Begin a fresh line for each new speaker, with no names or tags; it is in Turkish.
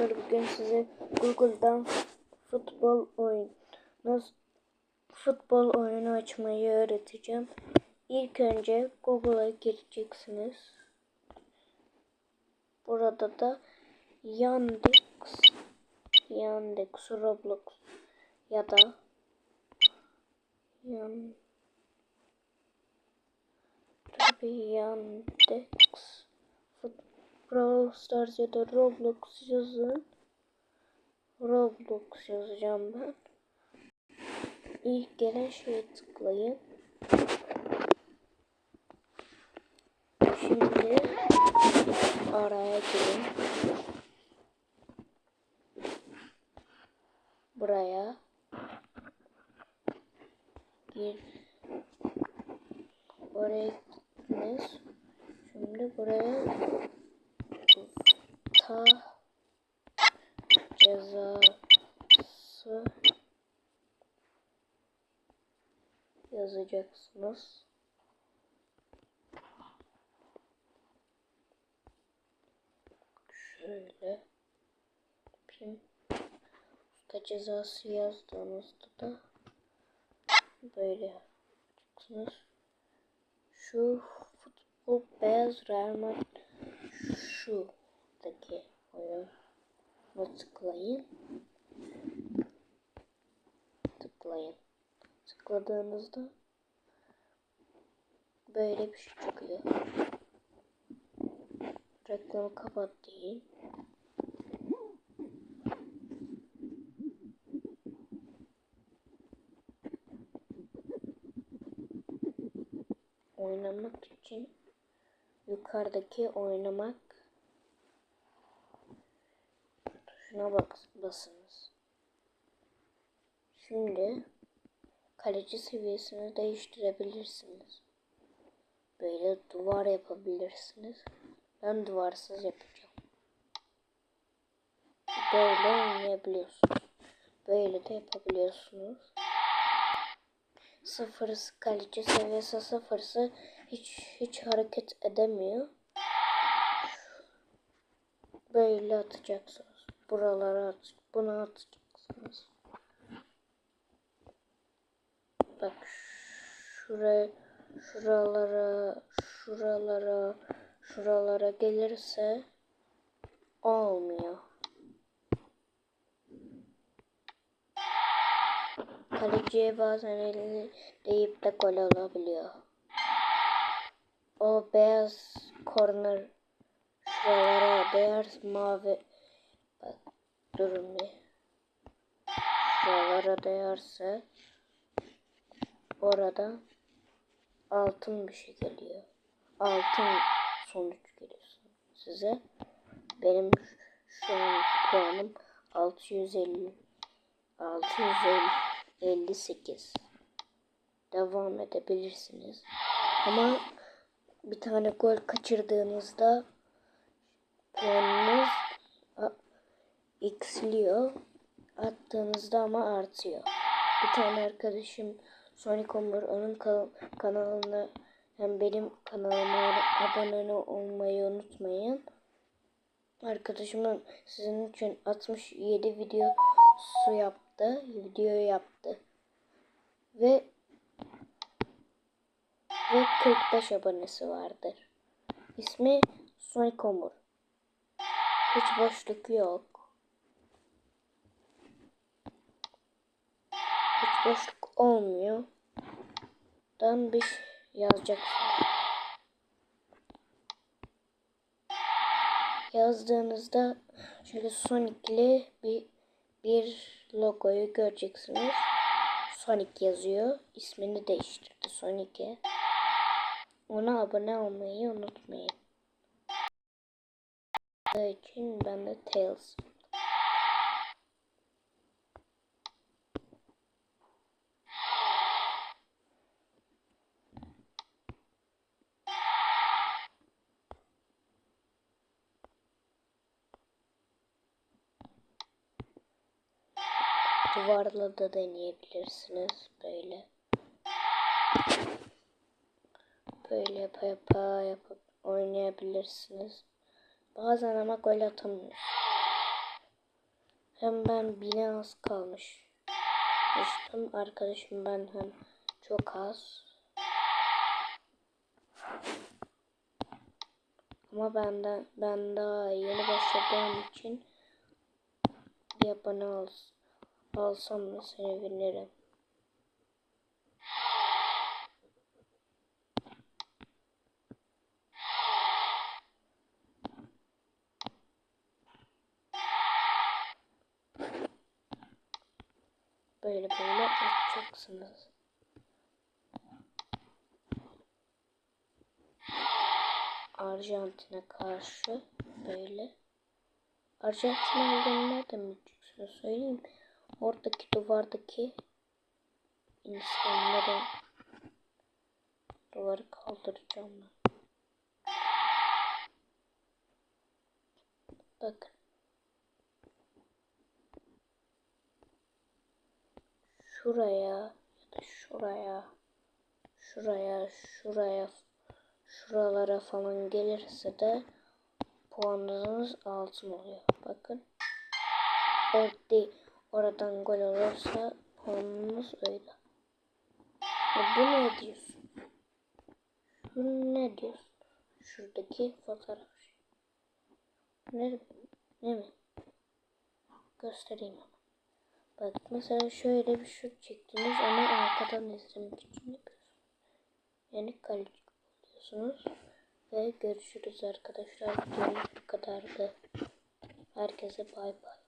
arkadaşlar bugün size Google'dan futbol oyun nasıl futbol oyunu açmayı öğreteceğim. İlk önce Google'a gireceksiniz. Burada da Yandex Yandex Roblox ya da Yan Yandex Brawl Stars ya da Roblox yazın. Roblox yazacağım ben. İlk gelen şeye tıklayın. Şimdi araya girin. Buraya gir. Oraya gittiniz. Şimdi buraya ta cezası yazacaksınız. Şöyle yapayım. Usta cezası yazdığınızda da böyle yapacaksınız. Şu futbol beyaz Real Madrid şuradaki oyuna tıklayın. Tıklayın. Tıkladığınızda böyle bir şey çıkıyor. Reklamı kapat deyin. Oynamak için yukarıdaki oynamak tuşuna bak basınız. Şimdi kaleci seviyesini değiştirebilirsiniz. Böyle duvar yapabilirsiniz. Ben duvarsız yapacağım. Böyle oynayabiliyorsunuz. Böyle de yapabiliyorsunuz. Sıfırısı kaleci seviyesi sıfırsı hiç hiç hareket edemiyor. Böyle atacaksınız. Buralara at, bunu atacaksınız. Bak şuraya şuralara şuralara şuralara gelirse olmuyor. Kaleciye bazen elini deyip de gol olabiliyor. O beyaz corner şuralara değer mavi durun bir şuralara değerse orada altın bir şey geliyor. Altın sonuç geliyor size. Benim şu an puanım 650 658 devam edebilirsiniz. Ama bir tane gol kaçırdığınızda puanınız x'liyor. Attığınızda ama artıyor. Bir tane arkadaşım Sonic Omur onun kanalına hem benim kanalıma abone olmayı unutmayın. Arkadaşımın sizin için 67 videosu yaptı. Video yaptı. Ve ve 45 abonesi vardır. İsmi Sonic Omur. Hiç boşluk yok. Hiç boşluk olmuyor. Dan bir şey yazacaksınız. Yazdığınızda şöyle Sonic'li bir bir logoyu göreceksiniz. Sonic yazıyor. İsmini değiştirdi Sonic'e. Ona abone olmayı unutmayın. için ben de Tails Duvarla da deneyebilirsiniz. Böyle. Böyle yapa yapa yapıp oynayabilirsiniz. Bazen ama gol atamıyorsunuz. Hem ben bine az kalmış. Düştüm arkadaşım ben hem çok az. Ama benden ben daha yeni başladığım için bir abone al, alsam da sevinirim. Böyle böyle yapacaksınız. Arjantin'e karşı böyle. Arjantin olduğunu nereden bileceksiniz söyleyeyim. Oradaki duvardaki insanları duvarı kaldıracağım ben. Bakın. Şuraya ya da şuraya şuraya şuraya şuralara falan gelirse de puanınız altın oluyor. Bakın. Orada oradan gol olursa puanınız öyle. Ya bu ne diyorsun? Şu ne diyorsun? Şuradaki fotoğraf. Ne, ne mi? Göstereyim ama. Bak mesela şöyle bir şut çektiniz onu arkadan izlemek için yapıyorsunuz. Yani kaleci oluyorsunuz. Ve görüşürüz arkadaşlar. Videomuz bu kadardı. Herkese bay bay.